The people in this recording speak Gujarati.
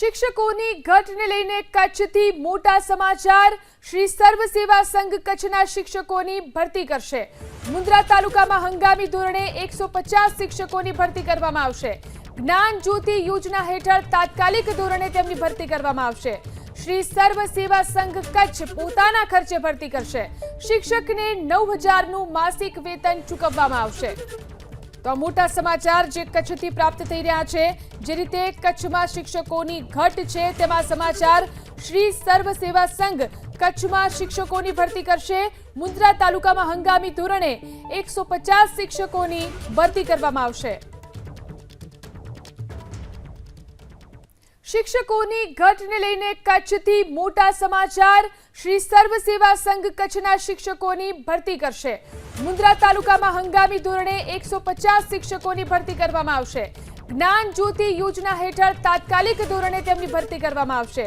શિક્ષકોની ઘટને લઈને કચ્છથી મોટા સમાચાર. શ્રી સર્વ સેવા સંઘ કચ્છના શિક્ષકોની ભરતી કરશે. મુન્દ્રા તાલુકામાં હંગામી ધોરણે એકસો શિક્ષકોની ભરતી કરવામાં આવશે. જ્ઞાન જ્યોતિ યોજના હેઠળ તાત્કાલિક ધોરણે તેમની ભરતી કરવામાં આવશે. શ્રી સર્વ સેવા સંઘ કચ્છ પોતાના ખર્ચે ભરતી કરશે. શિક્ષકને નવ હજારનું માસિક વેતન ચૂકવવામાં આવશે. તો આ મોટા સમાચાર જે કચ્છથી પ્રાપ્ત થઈ રહ્યા છે, જે રીતે કચ્છમાં શિક્ષકોની ઘટ છે, તેમાં સમાચાર શ્રી સર્વ સેવા સંઘ કચ્છમાં શિક્ષકોની ભરતી કરશે. મુન્દ્રા તાલુકામાં હંગામી ધોરણે એકસો શિક્ષકોની ભરતી કરવામાં આવશે. શિક્ષકોની ઘટને લઈને કચ્છથી મોટા સમાચાર શ્રી સર્વ સેવા સંઘ કચ્છના શિક્ષકોની ભરતી કરશે. મુન્દ્રા તાલુકામાં હંગામી ધોરણે એકસો પચાસ શિક્ષકોની ભરતી કરવામાં આવશે. જ્ઞાન જ્યોતિ યોજના હેઠળ તાત્કાલિક ધોરણે તેમની ભરતી કરવામાં આવશે.